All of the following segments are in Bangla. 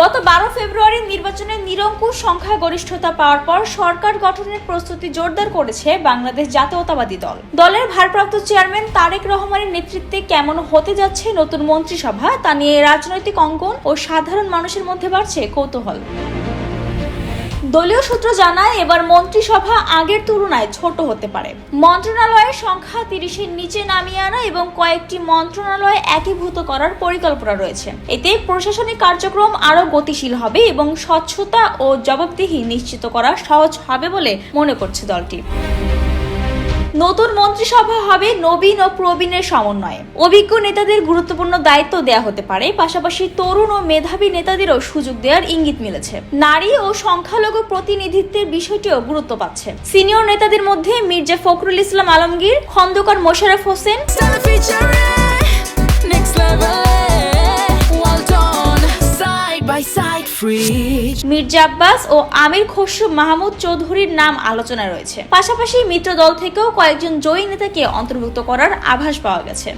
গত বারো ফেব্রুয়ারি নির্বাচনে নিরঙ্কুশ সংখ্যাগরিষ্ঠতা পাওয়ার পর সরকার গঠনের প্রস্তুতি জোরদার করেছে বাংলাদেশ জাতীয়তাবাদী দল। দলের ভারপ্রাপ্ত চেয়ারম্যান তারেক রহমানের নেতৃত্বে কেমন হতে যাচ্ছে নতুন মন্ত্রিসভা, তা নিয়ে রাজনৈতিক অঙ্গন ও সাধারণ মানুষের মধ্যে বাড়ছে কৌতূহল। দলীয় সূত্র জানায়, এবার মন্ত্রিসভা আগের তুলনায় ছোট হতে পারে। মন্ত্রণালয়ের সংখ্যা তিরিশের নিচে নামিয়ে আনা এবং কয়েকটি মন্ত্রণালয় একীভূত করার পরিকল্পনা রয়েছে। এতে প্রশাসনিক কার্যক্রম আরও গতিশীল হবে এবং স্বচ্ছতা ও জবাবদিহি নিশ্চিত করা সহজ হবে বলে মনে করছে দলটি। নতুন মন্ত্রিসভা হবে নবীন ও প্রবীণের সমন্বয়ে। অভিজ্ঞ নেতাদের গুরুত্বপূর্ণ দায়িত্ব দেয়া হতে পারে, পাশাপাশি তরুণ ও মেধাবী নেতাদেরও সুযোগ দেওয়ার ইঙ্গিত মিলেছে। নারী ও সংখ্যালঘু প্রতিনিধিত্বের বিষয়টিও গুরুত্ব পাচ্ছে। সিনিয়র নেতাদের মধ্যে মির্জা ফখরুল ইসলাম আলমগীর, খন্দকার মোশাররফ হোসেন। Free. মির্জা আব্বাস ও আমির খসরু মাহমুদ চৌধুরীর নাম আলোচনা রয়েছে। পাশাপাশি মিত্র দল থেকেও কয়েকজন জয়ী নেতাকে অন্তর্ভুক্ত করার আভাস পাওয়া গেছে।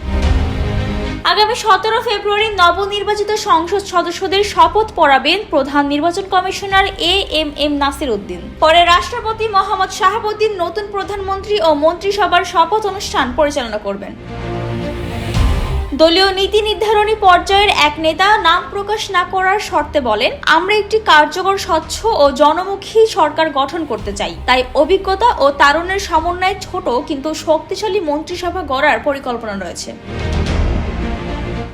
আগামী সতেরো ফেব্রুয়ারি নবনির্বাচিত সংসদ সদস্যদের শপথ পড়াবেন প্রধান নির্বাচন commissioner A M M Nasir Uddin. পরে রাষ্ট্রপতি মোহাম্মদ শাহাবুদ্দিন নতুন প্রধানমন্ত্রী ও মন্ত্রিসভার শপথ অনুষ্ঠান পরিচালনা করবেন। দলীয় নীতি নির্ধারণী পর্যায়ের এক নেতা নাম প্রকাশ না করার শর্তে বলেন, আমরা একটি কার্যকর, স্বচ্ছ ও জনমুখী সরকার গঠন করতে চাই। তাই অভিজ্ঞতা ও তারুণের সমন্বয়ে ছোট কিন্তু শক্তিশালী মন্ত্রিসভা গড়ার পরিকল্পনা রয়েছে।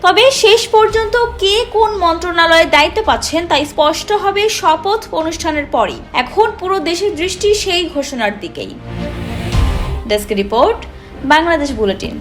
তবে শেষ পর্যন্ত কে কোন মন্ত্রণালয়ে দায়িত্ব পাচ্ছেন তাই স্পষ্ট হবে শপথ অনুষ্ঠানের পরই। এখন পুরো দেশের দৃষ্টি সেই ঘোষণার দিকেই। Desk report, Bangladesh bulletin.